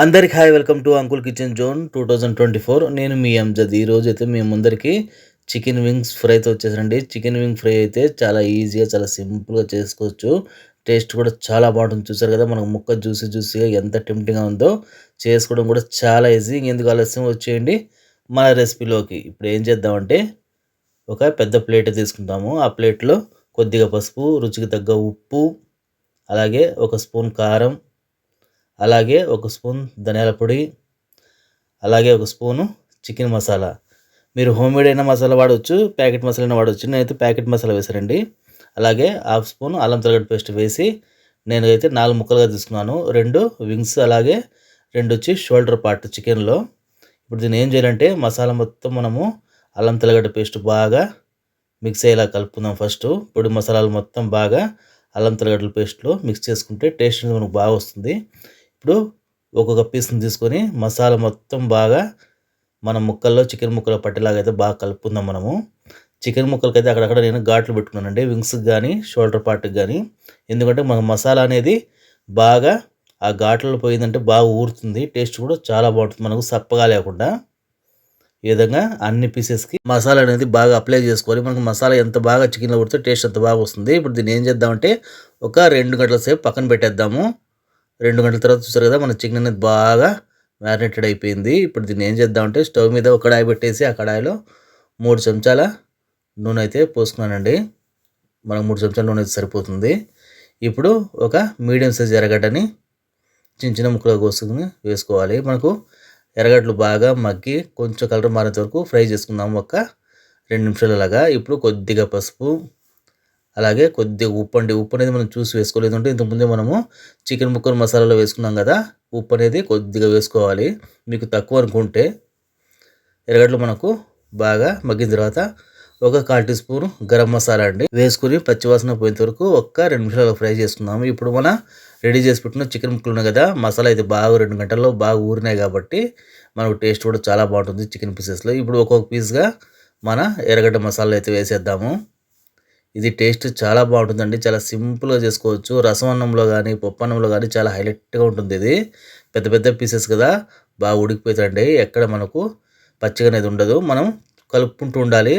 అందరికి hi welcome to uncle kitchen zone two thousand twenty four. నేను మీ అంజద్. ఈరోజు అయితే మీ ముందరికి చికెన్ వింగ్స్ ఫ్రై అయితే వచ్చేసండి చికెన్ వింగ్ ఫ్రై అయితే చాలా ఈజీగా చాలా సింపుల్గా చేసుకోవచ్చు. టేస్ట్ కూడా చాలా బాగుంటుంది. చూసారు కదా మనకు ముక్క జ్యూసీ జ్యూసీగా ఎంత టెంప్టింగ్గా ఉందో చేసుకోవడం కూడా చాలా ఈజీ. ఇంకెందుకు ఆలస్యం వచ్చేయండి మన రెసిపీలోకి. ఇప్పుడు ఏం చేద్దామంటే ఒక పెద్ద ప్లేట్ తీసుకుంటాము ఆ ప్లేట్లో కొద్దిగా పసుపు రుచికి తగ్గ ఉప్పు అలాగే ఒక స్పూన్ కారం అలాగే ఒక స్పూన్ ధనియాల పొడి అలాగే ఒక స్పూను చికెన్ మసాలా. మీరు హోమ్ మేడ్ మసాలా వాడవచ్చు ప్యాకెట్ మసాలా అయినా వాడవచ్చు నేనైతే ప్యాకెట్ మసాలా వేసారండి అలాగే హాఫ్ స్పూన్ అల్లం తెల్లగడ్డ పేస్ట్ వేసి నేను అయితే నాలుగు ముక్కలుగా తీసుకున్నాను. రెండు వింగ్స్ అలాగే రెండు వచ్చి షోల్డర్ పార్ట్ చికెన్లో. ఇప్పుడు దీన్ని ఏం చేయాలంటే మసాలా మొత్తం మనము అల్లం తెల్లగడ్డ పేస్ట్ బాగా మిక్స్ అయ్యేలా కలుపుకుందాం ఫస్ట్. పొడి మసాలాలు మొత్తం బాగా అల్లం తెల్లగడ్డల పేస్ట్లో మిక్స్ చేసుకుంటే టేస్ట్ మనకు బాగా వస్తుంది. ఇప్పుడు ఒక్కొక్క పీస్ని తీసుకొని మసాలా మొత్తం బాగా మన ముక్కల్లో చికెన్ ముక్కలు పట్టేలాగా అయితే బాగా కలుపుకుందాం మనము. చికెన్ ముక్కలకి అయితే అక్కడక్కడ నేను ఘాట్లు పెట్టుకున్నానండి. వింగ్స్కి కానీ షోల్డర్ పార్ట్కి కానీ ఎందుకంటే మన మసాలా అనేది బాగా ఆ ఘాట్లలో పోయిందంటే బాగా ఊరుతుంది. టేస్ట్ కూడా చాలా బాగుంటుంది. మనకు సప్పగా లేకుండా ఈ విధంగా అన్ని పీసెస్కి మసాలా అనేది బాగా అప్లై చేసుకోవాలి మనకు మసాలా ఎంత బాగా చికెన్లో ఉడితే టేస్ట్ అంత బాగా వస్తుంది. ఇప్పుడు దీన్ని ఏం చేద్దామంటే ఒక రెండు గంటల సేపు పక్కన పెట్టేద్దాము. రెండు గంటల తర్వాత చూసారు కదా మన చికెన్ అనేది బాగా మ్యారినేటెడ్ అయిపోయింది. ఇప్పుడు దీన్ని ఏం చేద్దామంటే స్టవ్ మీద ఒక కడాయి పెట్టేసి ఆ కడాయిలో మూడు చెంచాల నూనె అయితే పోసుకున్నానండి. మనకు మూడు చెంచాల నూనె అయితే సరిపోతుంది. ఇప్పుడు ఒక మీడియం సైజ్ ఎర్రగడ్డని చిన్న చిన్న ముక్కలు కోసుకుని వేసుకోవాలి. మనకు ఎర్రగడ్డలు బాగా మగ్గి కొంచెం కలర్ మారేంత వరకు ఫ్రై చేసుకుందాం. ఒక రెండు నిమిషాలు అలాగా ఇప్పుడు కొద్దిగా పసుపు అలాగే కొద్దిగా ఉప్పు అండి. ఉప్పు అనేది మనం చూసి వేసుకోలేదు అంటే ఇంతకుముందే మనము చికెన్ ముక్కలు మసాలాలో వేసుకున్నాం కదా ఉప్పు అనేది కొద్దిగా వేసుకోవాలి. మీకు తక్కువ అనుకుంటే ఎరగడ్లు మనకు బాగా మగ్గిన తర్వాత ఒక కాల్ టీ స్పూన్ గరం మసాలా అండి. వేసుకుని పచ్చివాసన పోయేంత వరకు ఒక్క రెండు నిమిషాలు ఫ్రై చేసుకుందాము. ఇప్పుడు మన రెడీ చేసి పెట్టిన చికెన్ ముక్కలు ఉన్నాయి కదా మసాలా అయితే బాగా రెండు గంటల్లో బాగా ఊరినాయి కాబట్టి మనకు టేస్ట్ కూడా చాలా బాగుంటుంది చికెన్ పీసెస్లో. ఇప్పుడు ఒక్కొక్క పీస్గా మన ఎర్రగడ్డ మసాలా అయితే వేసేద్దాము. ఇది టేస్ట్ చాలా బాగుంటుందండి. చాలా సింపుల్గా చేసుకోవచ్చు. రసం అన్నంలో కానీ పప్పు అన్నంలో కానీ చాలా హైలైట్గా ఉంటుంది ఇది. పెద్ద పెద్ద పీసెస్ కదా. బాగా ఉడికిపోతుందండి ఎక్కడ మనకు పచ్చిగా అనేది ఉండదు. మనం కలుపుకుంటూ ఉండాలి.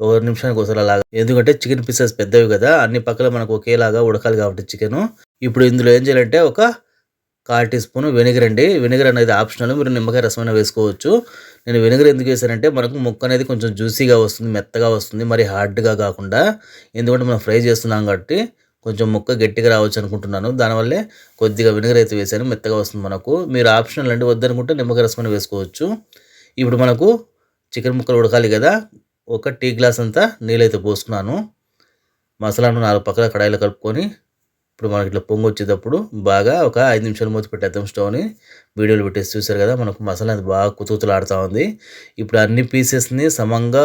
ఒక నిమిషానికి ఒకసారి అలాగా. ఎందుకంటే చికెన్ పీసెస్ పెద్దవి కదా. అన్ని పక్కల మనకు ఒకేలాగా ఉడకాలి కాబట్టి చికెన్. ఇప్పుడు ఇందులో ఏం చేయాలంటే ఒక కాల్ టీ స్పూన్ వెనిగర్ అండి. వెనిగర్ అనేది ఆప్షనల్. మీరు నిమ్మకాయ రసమైన వేసుకోవచ్చు. నేను వెనిగర్ ఎందుకు వేసానంటే మనకు ముక్క అనేది కొంచెం జ్యూసీగా వస్తుంది మెత్తగా వస్తుంది మరి హార్డ్గా కాకుండా. ఎందుకంటే మనం ఫ్రై చేస్తున్నాం కాబట్టి కొంచెం ముక్క గట్టిగా రావచ్చు అనుకుంటున్నాను. దానివల్లే కొద్దిగా వెనిగర్ అయితే వేసాను మెత్తగా వస్తుంది మనకు. మీరు ఆప్షనల్ అండి వద్దనుకుంటే నిమ్మకాయ రసమైన వేసుకోవచ్చు. ఇప్పుడు మనకు చికెన్ ముక్కలు ఉడకాలి కదా. ఒక టీ గ్లాస్ అంతా నీళ్ళైతే పోసుకున్నాను. మసాలాను నాలుగు పక్కల కడాయిలో కలుపుకొని ఇప్పుడు మనకి ఇట్లా పొంగు వచ్చేటప్పుడు బాగా ఒక ఐదు నిమిషాలు మూత పెట్టేద్దాం స్టవ్ని వీడియోలు పెట్టేసి చూసారు కదా మనకు మసాలా అది బాగా కుతుకుతులాడుతూ ఉంది. ఇప్పుడు అన్ని పీసెస్ని సమంగా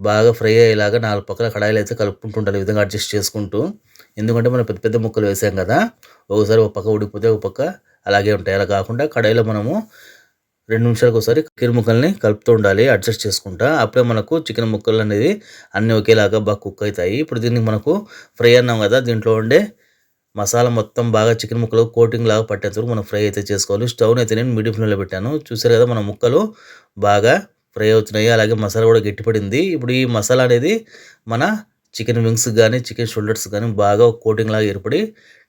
బాగా ఫ్రై అయ్యేలాగా నాలుగు పక్కల కడాయిలు అయితే కలుపుకుంటుంటారు ఈ విధంగా అడ్జస్ట్ చేసుకుంటూ. ఎందుకంటే మనం పెద్ద పెద్ద ముక్కలు వేసాం కదా ఒకసారి ఒక పక్క ఉడికిపోతే ఒక పక్క అలాగే ఉంటాయి. అలా కాకుండా కడాయిలో మనము రెండు నిమిషాలకు ఒకసారి చికెన్ ముక్కల్ని కలుపుతూ ఉండాలి అడ్జస్ట్ చేసుకుంటా. అప్పుడే మనకు చికెన్ ముక్కలు అనేది అన్నీ ఒకేలాగా బాగా కుక్ అవుతాయి. ఇప్పుడు దీనికి మనకు ఫ్రై అన్నాం కదా దీంట్లో ఉండే మసాలా మొత్తం బాగా చికెన్ ముక్కలు కోటింగ్ లాగా పట్టేంత వరకు మనం ఫ్రై అయితే చేసుకోవాలి. స్టవ్ని అయితే నేను మీడియం ఫ్లేమ్లో పెట్టాను. చూసారు కదా మన ముక్కలు బాగా ఫ్రై అవుతున్నాయి. అలాగే మసాలా కూడా గట్టిపడింది. ఇప్పుడు ఈ మసాలా అనేది మన చికెన్ వింగ్స్ కానీ చికెన్ షోల్డర్స్ కానీ బాగా కోటింగ్ లాగా ఏర్పడి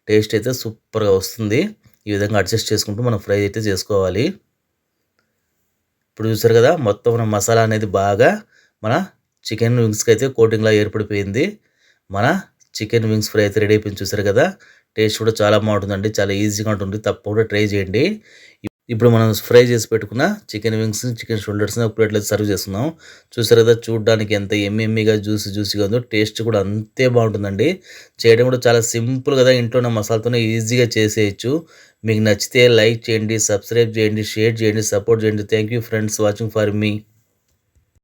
టేస్ట్ అయితే సూపర్గా వస్తుంది. ఈ విధంగా అడ్జస్ట్ చేసుకుంటూ మనం ఫ్రై అయితే చేసుకోవాలి. ఇప్పుడు చూసారు కదా మొత్తం మన మసాలా అనేది బాగా మన చికెన్ వింగ్స్కి అయితే కోటింగ్లా ఏర్పడిపోయింది. మన చికెన్ వింగ్స్ ఫ్రై అయితే రెడీ అయిపోయింది. చూసారు కదా? టేస్ట్ కూడా చాలా బాగుంటుందండి. చాలా ఈజీగా ఉంటుంది. తప్పకుండా ట్రై చేయండి. ఇప్పుడు మనం ఫ్రై చేసి పెట్టుకున్న చికెన్ వింగ్స్ చికెన్ షోల్డర్స్ని ఒక ప్లేట్లో సర్వ్ చేస్తున్నాం. చూసారు కదా? చూడడానికి ఎంత ఎమ్మెమ్మిగా జ్యూసి జ్యూసిగా ఉందో టేస్ట్ కూడా అంతే బాగుంటుందండి. చేయడం కూడా చాలా సింపుల్ కదా? ఇంట్లోనే మసాలాతోనే ఈజీగా చేసేయచ్చు. మీకు నచ్చితే లైక్ చేయండి సబ్స్క్రైబ్ చేయండి షేర్ చేయండి సపోర్ట్ చేయండి. Thank you friends watching for me